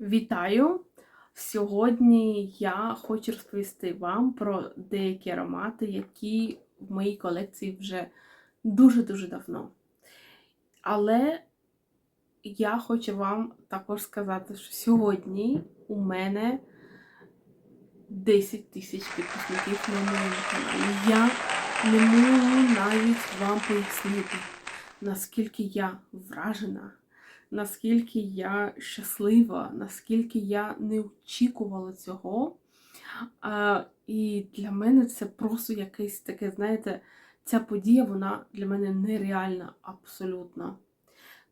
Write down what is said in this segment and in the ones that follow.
Вітаю! Сьогодні я хочу розповісти вам про деякі аромати, які в моїй колекції вже дуже-дуже давно. Але я хочу вам також сказати, що сьогодні у мене 10 тисяч підписників на моєму каналі. Я не можу навіть вам пояснити, наскільки я вражена наскільки я щаслива, наскільки я не очікувала цього. А, І для мене це просто якесь таке, знаєте, ця подія, вона для мене нереальна абсолютно.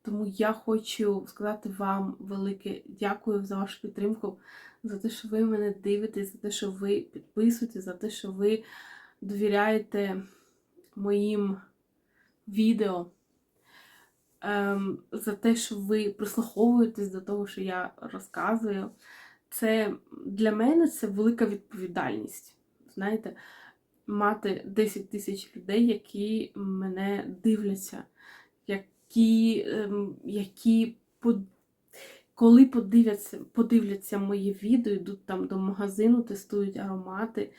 Тому я хочу сказати вам велике дякую за вашу підтримку, за те, що ви мене дивитесь, за те, що ви підписуєтесь, за те, що ви довіряєте моїм відео за те, що ви прислуховуєтесь до того, що я розказую. Це для мене це велика відповідальність. Знаєте, мати 10 тисяч людей, які мене дивляться, які, ем, які коли подивляться, подивляться моє відео, йдуть там до магазину, тестують аромати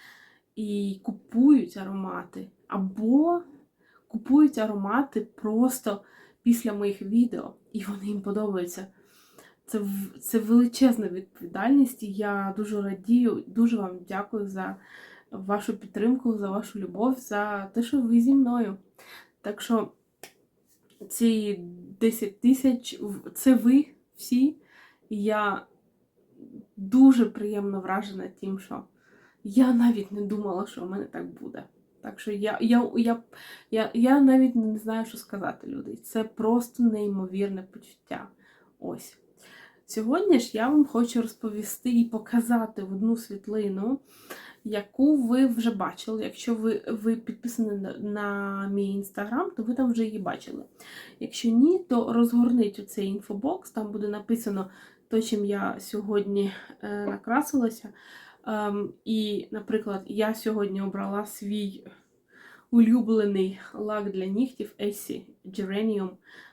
і купують аромати, або купують аромати просто після моїх відео, і вони їм подобаються. Це це величезна відповідальність, і я дуже радію, дуже вам дякую за вашу підтримку, за вашу любов, за те, що ви зі мною. Так що ці 10 тисяч це ви всі. І я дуже приємно вражена тим, що я навіть не думала, що у мене так буде. Так що я я, я, я, я навіть не знаю, що сказати, люди. Це просто неймовірне почуття. Ось. Сьогодні ж я вам хочу розповісти і показати одну світлину, яку ви вже бачили. Якщо ви ви підписані на, на мій інстаграм, то ви там вже її бачили. Якщо ні, то розгорніть оцей інфобокс, там буде написано то, чим я сьогодні е, накрасилася. Ем, І, наприклад, я сьогодні обрала свій улюблений лак для нігтів Essie Geranium.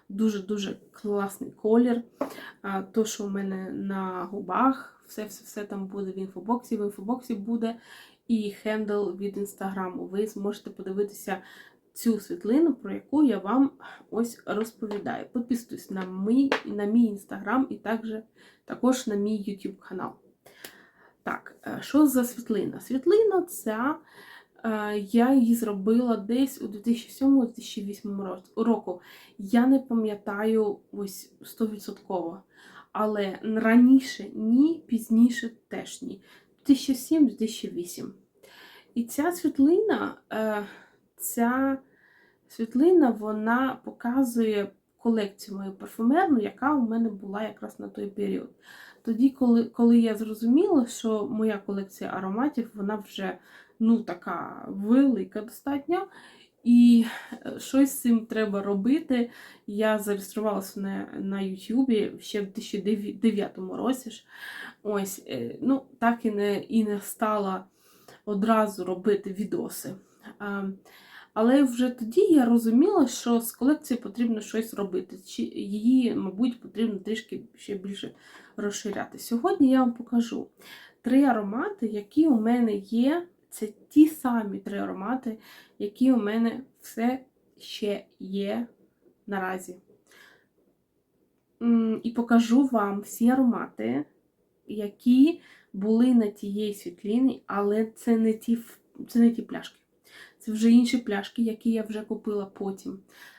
Дуже-дуже класний колір. А, То, що у мене на губах, все-все-все там буде в інфобоксі. В інфобоксі буде і хендл від інстаграму. Ви зможете подивитися цю світлину, про яку я вам ось розповідаю. Підписуйтесь на мій на мій інстаграм і також, також на мій YouTube канал. Так, е, що за світлина? Світлина ця, е, я її зробила десь у 2007-2008 року. Я не пам'ятаю ось 100%. Але раніше ні, пізніше теж ні. 2007-2008. І ця світлина, е, ця світлина, вона показує колекцію мою парфумерну, яка у мене була якраз на той період. Тоді, коли коли я зрозуміла, що моя колекція ароматів, вона вже ну, така велика достатньо. І е, щось з цим треба робити. Я зареєструвалася на на YouTube ще в 2009 році. ж. Ось, е, ну, Так і не і не стала одразу робити відоси. Але вже тоді я розуміла, що з колекцією потрібно щось робити. Чи Її, мабуть, потрібно трішки ще більше розширяти. Сьогодні я вам покажу три аромати, які у мене є. Це ті самі три аромати, які у мене все ще є наразі. І покажу вам всі аромати, які були на тієї світліні, але це не ті, це не ті пляшки. Це вже інші пляшки, які я вже купила потім.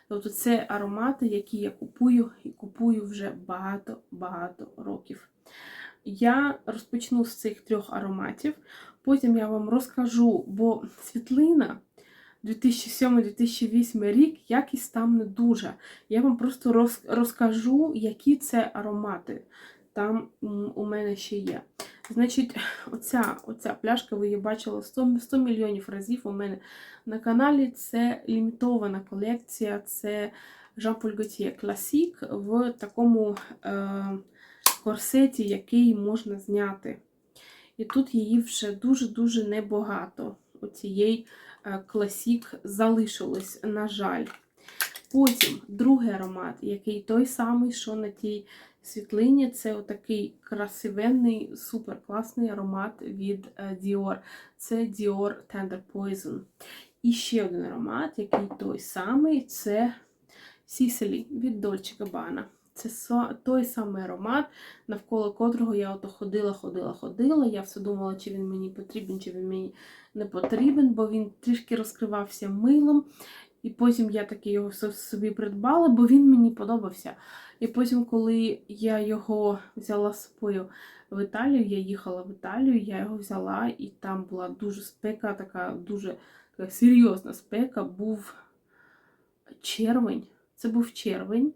Тобто це аромати, які я купую і купую вже багато-багато років. Я розпочну з цих трьох ароматів, потім я вам розкажу, бо світлина 2007-2008 рік, якість там не дуже. Я вам просто розкажу, які це аромати там у мене ще є. Значить, оця оця пляшка, ви її бачили 100 100 мільйонів разів у мене на каналі. Це лімітована колекція, це Jean-Paul Gaultier Classic в такому е, корсеті, який можна зняти. І тут її вже дуже-дуже небагато. Оцієї класік залишилось, на жаль. Потім другий аромат, який той самий, що на тій світлині, це отакий красивенний, супер класний аромат від е, Dior. Це Dior Tender Poison. І ще один аромат, який той самий, це Sicily від Dolce Gabbana. Це той самий аромат, навколо котрого я ото ходила, ходила, ходила. Я все думала, чи він мені потрібен, чи він мені не потрібен, бо він трішки розкривався милом. І потім я таки його собі придбала, бо він мені подобався. І потім, коли я його взяла з собою в Італію, я їхала в Італію, я його взяла, і там була дуже спека, така дуже така серйозна спека, був червень. Це був червень.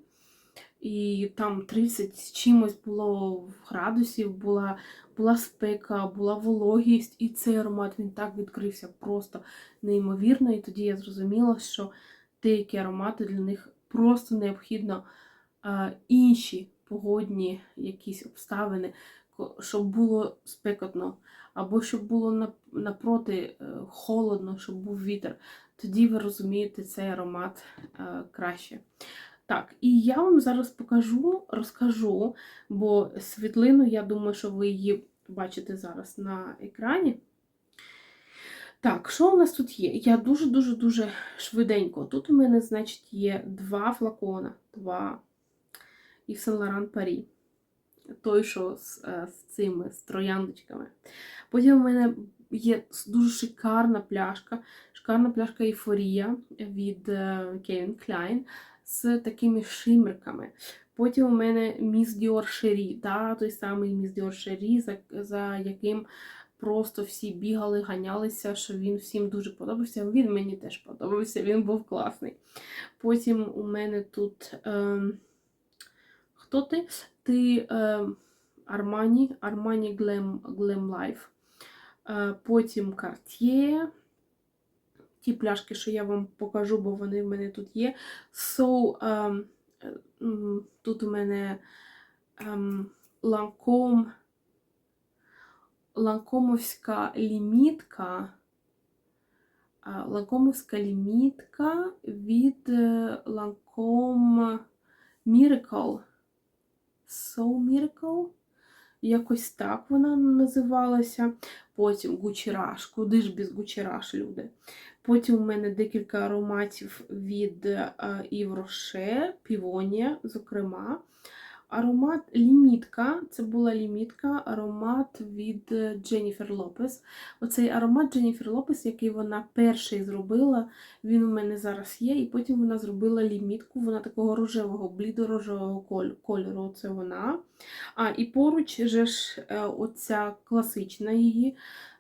І там 30 з чимось було градусів, була, була спека, була вологість, і цей аромат він так відкрився просто неймовірно. І тоді я зрозуміла, що деякі аромати для них просто необхідно інші погодні якісь обставини, щоб було спекотно, або щоб було напроти е, холодно, щоб був вітер. Тоді ви розумієте цей аромат е, краще. Так, і я вам зараз покажу, розкажу, бо світлину, я думаю, що ви її бачите зараз на екрані. Так, що у нас тут є? Я дуже-дуже-дуже швиденько. Тут у мене, значить, є два флакона. Два і Saint Laurent Paris. Той, що з, е, з цими з трояндочками. Потім у мене є дуже шикарна пляшка. Шикарна пляшка Ейфорія від е, Calvin Klein з такими шимерками. Потім у мене Міс Діор Шері, да, той самий Міс Діор Шері, за, за яким просто всі бігали, ганялися, що він всім дуже подобався. Він мені теж подобався, він був класний. Потім у мене тут. ем, Хто ти? Ти ем, Armani, Armani Glam, Glam Life. Е, Потім Cartier. Ті пляшки, що я вам покажу, бо вони в мене тут є. So, е, тут у мене ем, Lancome, Ланкомовська лімітка. Ланкомовська лімітка від е, Lancome Miracle. So Miracle. Якось так вона називалася. Потім Гучіраш. Куди ж без Гучіраш, люди? Потім у мене декілька ароматів від е, Yves Rocher, Півонія, зокрема. Аромат лімітка. Це була лімітка, аромат від Дженніфер Лопес. Оцей аромат Дженніфер Лопес, який вона перший зробила, він у мене зараз є. І потім вона зробила лімітку, вона такого рожевого, блідо-рожевого кольору. Це вона. А, і поруч же ж е, оця класична її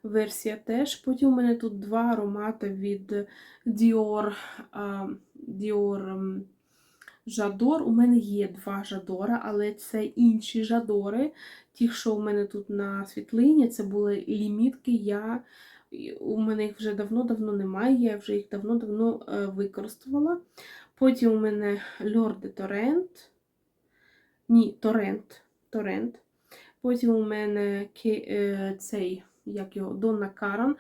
версія теж. Потім у мене тут два аромати від Dior, Dior Жадор. У мене є два жадора, але це інші жадори. Ті, що у мене тут на світлині, це були лімітки. Я, у мене їх вже давно-давно немає, я вже їх давно-давно е, використовувала. Потім у мене de Torrent. Ні, Торрент. Торрент. Потім у мене е, цей, як його, Донна Каран.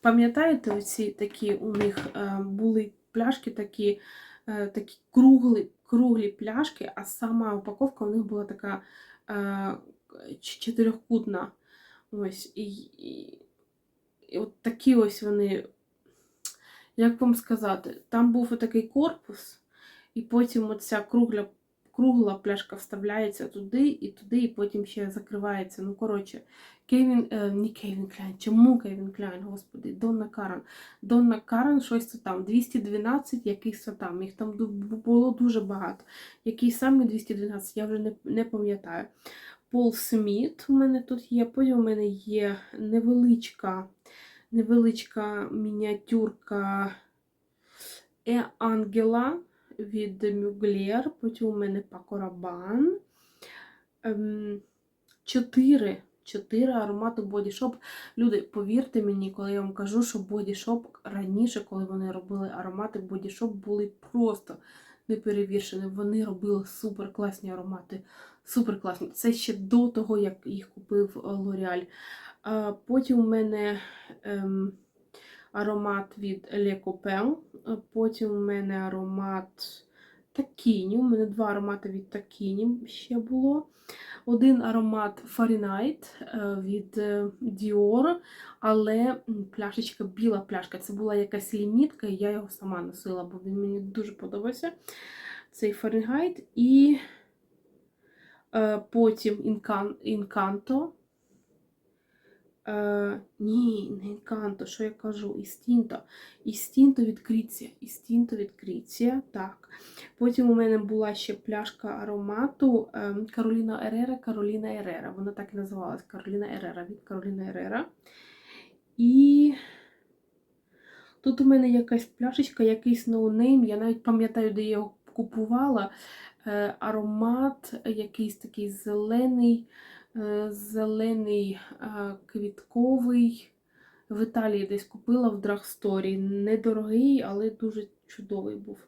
Пам'ятаєте, оці такі у них е, були пляшки такі, е, такі круглі, круглі пляшки, а сама упаковка у них була така е, чотирьохкутна. Ось, і, і, і от такі ось вони, як вам сказати, там був отакий корпус, і потім оця кругла, кругла пляшка вставляється туди і туди, і потім ще закривається. Ну, коротше, Кевін, е, не Кевін Кляйн, чому Кевін Кляйн, господи, Донна Карен. Донна Карен, щось це там, 212, якийсь там, їх там було дуже багато. Який саме 212, я вже не, не пам'ятаю. Пол Сміт у мене тут є, потім у мене є невеличка, невеличка мініатюрка Е Ангела від Мюглєр, потім у мене Рабан. Ем, Чотири. Чотири аромати Shop. Люди, повірте мені, коли я вам кажу, що Shop раніше, коли вони робили аромати, Shop були просто неперевіршені. Вони робили супер класні аромати. Супер класні. Це ще до того, як їх купив е, L'Oreal. А Потім у мене ем, аромат від Le Copain. А Потім у мене аромат Такіні. У мене два аромати від Такіні ще було. Один аромат Fahrenheit е, від е, Dior, але пляшечка, біла пляшка. Це була якась лімітка, і я його сама носила, бо він мені дуже подобався. Цей Fahrenheit. І е, потім Incanto. Е, ні, не Інканто, що я кажу? Істінто. Істінто відкриття. Істінто відкриття. Так. Потім у мене була ще пляшка аромату е, Кароліна Ерера, Кароліна Ерера. Вона так і називалась Кароліна Ерера від Кароліна Ерера. І тут у мене якась пляшечка, якийсь ноунейм. Я навіть пам'ятаю, де я його купувала. Е, аромат якийсь такий зелений зелений е, квітковий. В Італії десь купила в драгсторі. Недорогий, але дуже чудовий був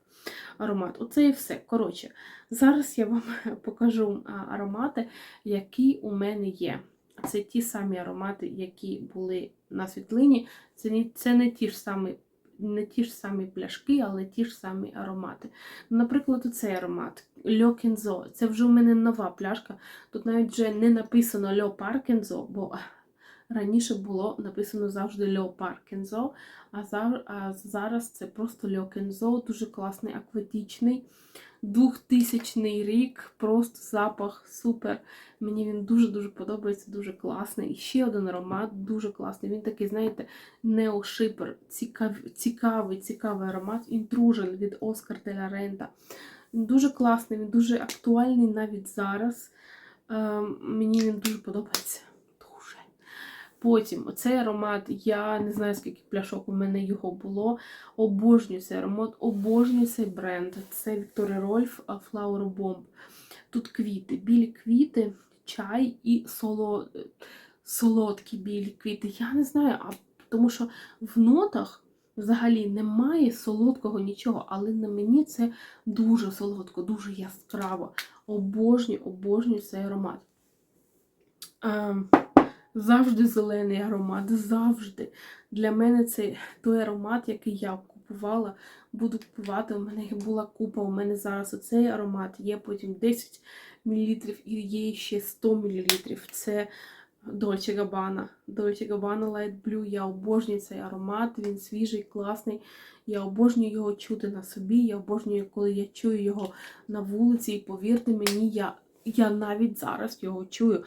аромат. Оце і все. Коротше, зараз я вам покажу аромати, які у мене є. Це ті самі аромати, які були на світлині. Це не, це не ті ж самі. Не ті ж самі пляшки, але ті ж самі аромати. Наприклад, оцей аромат Льо Кензо. Це вже у мене нова пляшка. Тут навіть вже не написано Льо Паркензо, бо раніше було написано завжди Льо Паркензо, а зараз, це просто Льо Кензо, дуже класний, акватичний. 2000 рік, просто запах, супер. Мені він дуже-дуже подобається, дуже класний. І ще один аромат, дуже класний. Він такий, знаєте, неошипер, цікавий, цікавий, цікавий аромат. Інтружен від Оскар де ла Рента. Він дуже класний, він дуже актуальний навіть зараз. Ем, мені він дуже подобається. Дуже. Потім оцей аромат, я не знаю, скільки пляшок у мене його було. Обожнюю цей аромат, обожнюю цей бренд. Це Victoria Rolf Flower Bomb. Тут квіти, білі квіти, чай і соло... солодкі білі квіти. Я не знаю, а тому що в нотах взагалі немає солодкого нічого, але на мені це дуже солодко, дуже яскраво. Обожнюю, обожнюю цей аромат. Ем, завжди зелений аромат, завжди. Для мене це той аромат, який я купувала, буду купувати. У мене була купа. У мене зараз оцей аромат є потім 10 мл і є ще 100 мл. Це Dolce Gabbana. Dolce Gabbana Light Blue. Я обожнюю цей аромат, він свіжий, класний. Я обожнюю його чути на собі. Я обожнюю, коли я чую його на вулиці. І повірте мені, я, я навіть зараз його чую.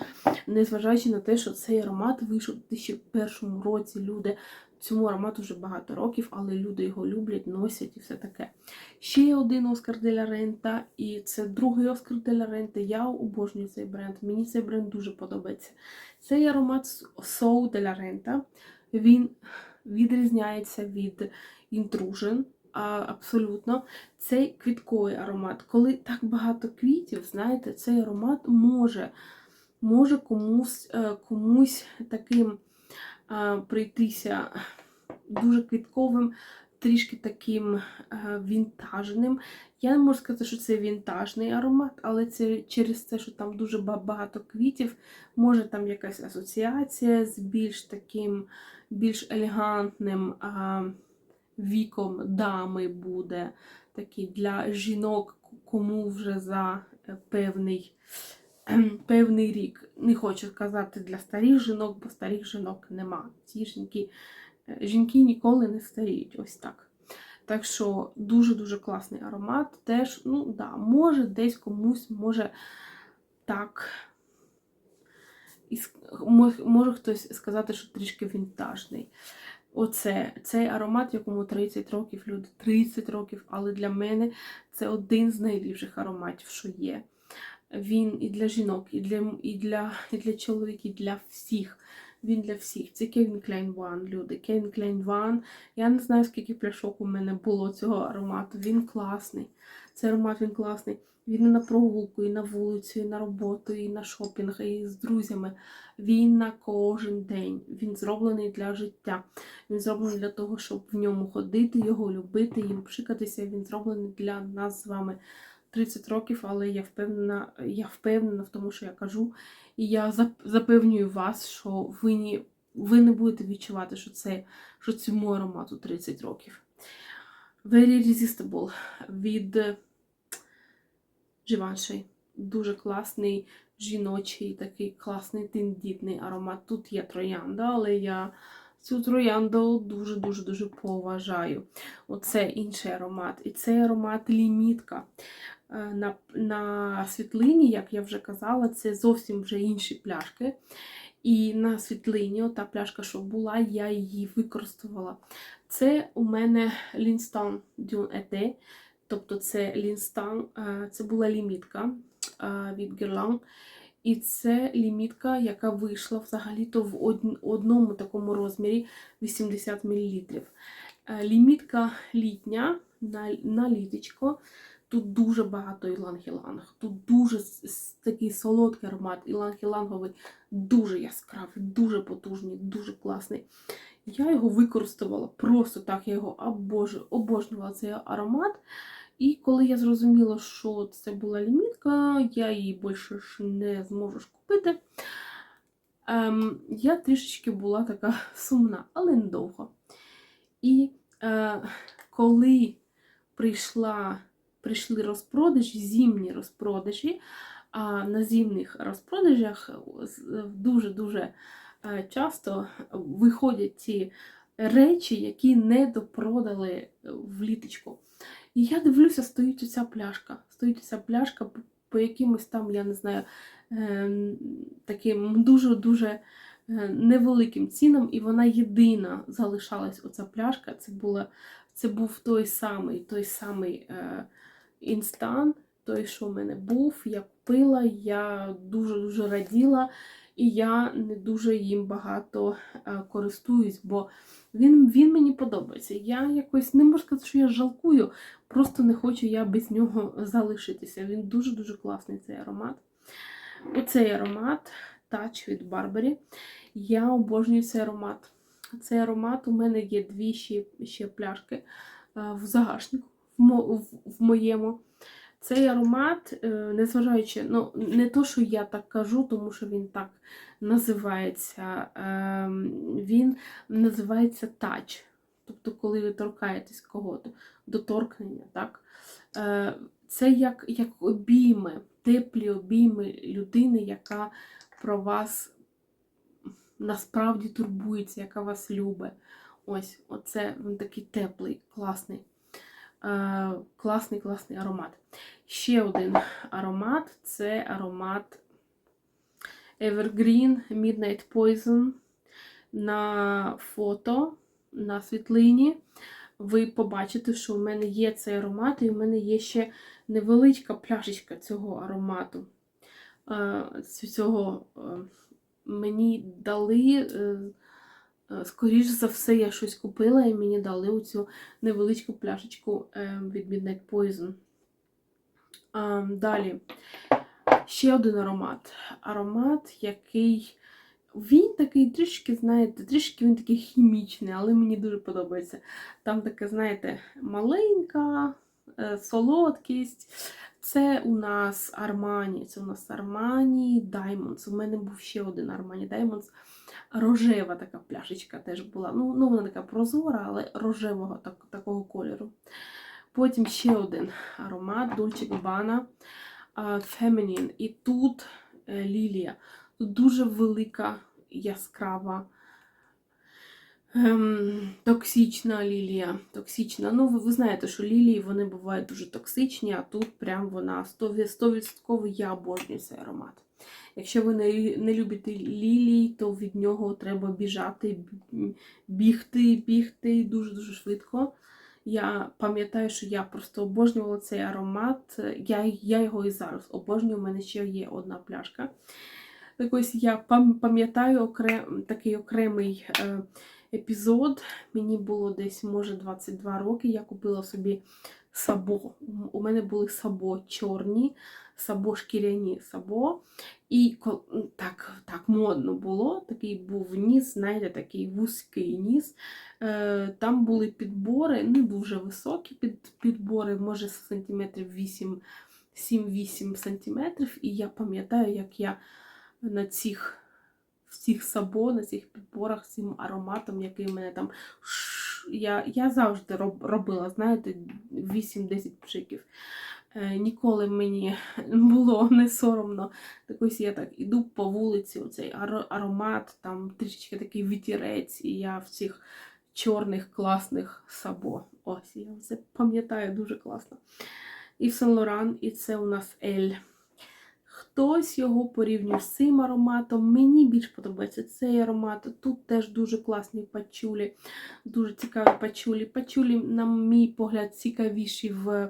Незважаючи на те, що цей аромат вийшов у 2001 році. Люди цьому аромату вже багато років, але люди його люблять, носять і все таке. Ще є один Оскар де ла Рента, і це другий Оскар де ла Рента. Я обожнюю цей бренд. Мені цей бренд дуже подобається. Цей аромат Соу де ла Рента. Він відрізняється від. А, абсолютно, цей квітковий аромат. Коли так багато квітів, знаєте, цей аромат може, може комусь, е, комусь таким а, прийтися дуже квітковим, трішки таким вінтажним. Я не можу сказати, що це вінтажний аромат, але це через те, що там дуже багато квітів, може там якась асоціація з більш таким, більш елегантним а, віком дами буде. Такий для жінок, кому вже за е, певний певний рік. Не хочу казати для старих жінок, бо старих жінок нема. Ці жінки, е, жінки ніколи не старіють. Ось так. Так що дуже-дуже класний аромат. Теж, ну да, може десь комусь може так. І може хтось сказати, що трішки вінтажний. Оце цей аромат, якому 30 років, люди 30 років, але для мене це один з найліпших ароматів, що є. Він і для жінок, і для, і для, і для чоловіків, і для всіх. Він для всіх. Це Kevin Klein One, люди. Kevin Klein One. Я не знаю, скільки пляшок у мене було цього аромату. Він класний. Цей аромат він класний. Він і на прогулку, і на вулицю, і на роботу, і на шопінг, і з друзями. Він на кожен день. Він зроблений для життя. Він зроблений для того, щоб в ньому ходити, його любити, їм пшикатися. Він зроблений для нас з вами. 30 років, але я впевнена, я впевнена в тому, що я кажу. І я запевнюю вас, що ви не, ви не будете відчувати, що це що цьому аромату 30 років. Very Resistible від Givenchy. Дуже класний жіночий, такий класний тендітний аромат. Тут є троянда, але я цю троянду дуже-дуже дуже поважаю. Оце інший аромат. І цей аромат лімітка. Е, На, на світлині, як я вже казала, це зовсім вже інші пляшки. І на світлині, та пляшка, що була, я її використовувала. Це у мене Лінстан Дюн Ете, тобто це Лінстан, е, це була лімітка е, від Guerlain. І це лімітка, яка вийшла взагалі-то в одному такому розмірі 80 мл. Лімітка літня на, на літочко. Тут дуже багато іланг-іланг. Тут дуже такий солодкий аромат, іланг-іланговий, дуже яскравий, дуже потужний, дуже класний. Я його використовувала просто так, я його обожнювала цей аромат. І коли я зрозуміла, що це була лімітка, я її більше ж не зможу ж купити. Ем, я трішечки була така сумна, але недовго. І е, коли прийшла, прийшли розпродажі, зимні розпродажі, а на зимних розпродажах дуже-дуже е, часто виходять ті речі, які не допродали в літочку. І я дивлюся, стоїть оця пляшка. Стоїть оця пляшка по, якимось там, я не знаю, ем, таким дуже-дуже е, невеликим цінам, і вона єдина залишалась оця пляшка. Це була, це був той самий, той самий е, інстан, той, що в мене був. Я купила, я дуже-дуже раділа, і я не дуже їм багато е, користуюсь, бо він, він мені подобається. Я якось не можу сказати, що я жалкую, просто не хочу я без нього залишитися. Він дуже-дуже класний цей аромат. Оцей аромат Touch від Барбарі. Я обожнюю цей аромат. Цей аромат у мене є дві ще, ще пляшки е, в загашнику в, мо, в, в моєму. Цей аромат, е, незважаючи, ну, не то, що я так кажу, тому що він так називається, ем, він називається touch. Тобто, коли ви торкаєтесь кого-то, доторкнення, так? Е, Це як, як обійми, теплі обійми людини, яка про вас насправді турбується, яка вас любить. Ось, оце він такий теплий, класний, класний, класний аромат. Ще один аромат це аромат Evergreen Midnight Poison. На фото, на світлині, ви побачите, що в мене є цей аромат, і в мене є ще невеличка пляшечка цього аромату. Е, Цього е, мені дали, е, е, скоріш за все, я щось купила, і мені дали оцю невеличку пляшечку е, від Midnight Poison. Далі. Ще один аромат. Аромат, який. Він такий трішки, знаєте, трішки він такий хімічний, але мені дуже подобається. Там таке, знаєте, маленька е, солодкість. Це у нас Армані. Це у нас Армані Diamonds. У мене був ще один Армані Diamonds. Рожева така пляшечка теж була. Ну, ну вона така прозора, але рожевого так, такого кольору. Потім ще один аромат Dolce Gabbana Feminine. І тут е, лілія. Тут дуже велика, яскрава, ем, токсична лілія. Токсична. Ну, ви, ви знаєте, що лілії вони бувають дуже токсичні, а тут прям вона 100%, 100% я обожнюю цей аромат. Якщо ви не, не любите лілій, то від нього треба біжати, бігти, бігти дуже-дуже швидко. Я пам'ятаю, що я просто обожнювала цей аромат. Я, я його і зараз обожнюю. У мене ще є одна пляшка. Так ось я пам'ятаю окрем, такий окремий е, епізод. Мені було десь, може, 22 роки. Я купила собі сабо. У мене були сабо чорні, сабо шкіряні сабо. І так, так модно було. Такий був ніс, знаєте, такий вузький ніс. Е, Там були підбори, не дуже високі під, підбори, може сантиметрів 8, 7-8 сантиметрів. І я пам'ятаю, як я на цих, цих сабо, на цих підборах з цим ароматом, який в мене там. Я, я завжди роб, робила, знаєте, 8-10 пшиків. Е, Ніколи мені було не соромно. Так ось я так іду по вулиці, оцей аромат, там трішечки такий вітірець, і я в цих чорних класних сабо. Ось, я це пам'ятаю дуже класно. І Сен Лоран, і це у нас Ель. Хтось його порівнює з цим ароматом. Мені більш подобається цей аромат. Тут теж дуже класні пачулі, дуже цікаві пачулі. Пачулі, на мій погляд, цікавіші в,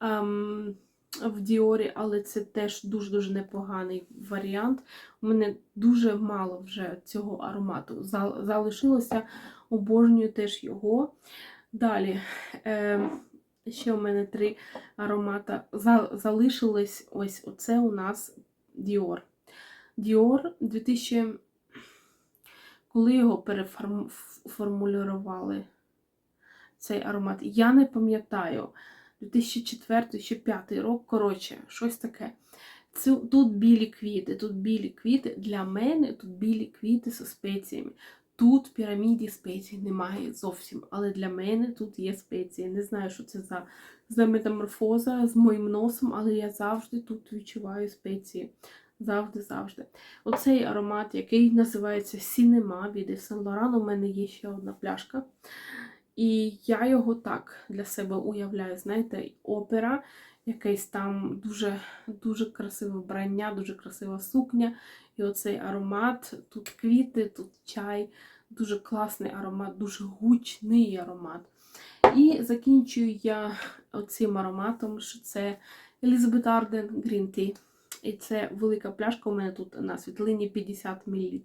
ем, в Діорі, але це теж дуже-дуже непоганий варіант. У мене дуже мало вже цього аромату. Залишилося, обожнюю теж його. Далі. Ем, ще у мене три аромата. За- Залишилось ось оце у нас Dior. Dior 2000. Коли його переформулювали цей аромат, я не пам'ятаю. 2004 чи 5 рок, коротше, щось таке. Це, тут білі квіти, тут білі квіти. Для мене тут білі квіти зі спеціями. Тут піраміді спецій немає зовсім, але для мене тут є спеції. Не знаю, що це за, за метаморфоза з моїм носом, але я завжди тут відчуваю спеції. Завжди, завжди. Оцей аромат, який називається Сінема від Сен Лоран. У мене є ще одна пляшка. І я його так для себе уявляю, знаєте, опера, якесь там дуже, дуже красиве вбрання, дуже красива сукня. І оцей аромат, тут квіти, тут чай, дуже класний аромат, дуже гучний аромат. І закінчую я оцим ароматом, що це Elizabeth Arden Green Tea. І це велика пляшка. У мене тут на світлині 50 мл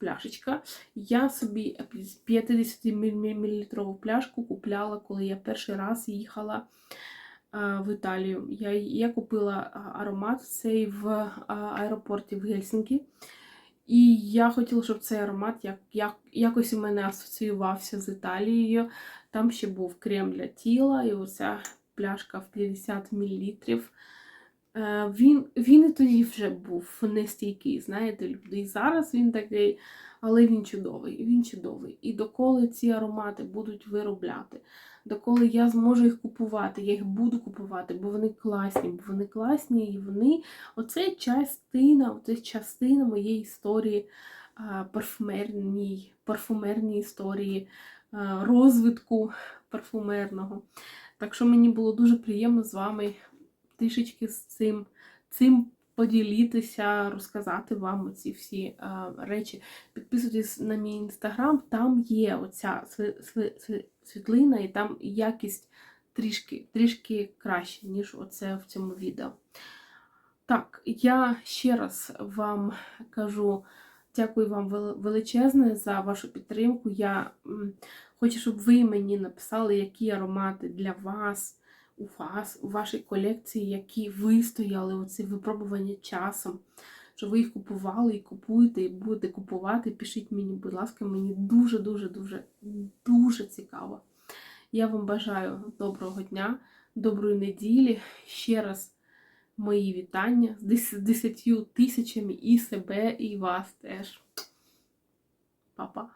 пляшечка. Я собі 50 мл пляшку купляла, коли я перший раз їхала а, в Італію. Я, я купила аромат цей в а, аеропорті в Гельсінкі. І я хотіла, щоб цей аромат як, як, якось у мене асоціювався з Італією. Там ще був крем для тіла, і оця пляшка в 50 мл. Е, Він, він і тоді вже був нестійкий, знаєте. І зараз він такий, але він чудовий, він чудовий. І доколи ці аромати будуть виробляти, доколи я зможу їх купувати, я їх буду купувати, бо вони класні, бо вони класні, і вони оце частина, оце частина моєї історії парфумерній, парфумерній історії, розвитку парфумерного. Так що мені було дуже приємно з вами трішечки з цим, цим поділитися, розказати вам ці всі а, речі. Підписуйтесь на мій інстаграм, там є оця світлина, і там якість трішки, трішки краще, ніж оце в цьому відео. Так, я ще раз вам кажу дякую вам величезне за вашу підтримку. Я хочу, щоб ви мені написали, які аромати для вас у вас, у вашій колекції, які вистояли оці випробування часом, що ви їх купували і купуєте, і будете купувати. Пишіть мені, будь ласка, мені дуже-дуже дуже цікаво. Я вам бажаю доброго дня, доброї неділі. Ще раз мої вітання з дес- десятью тисячами і себе, і вас теж. Па-па.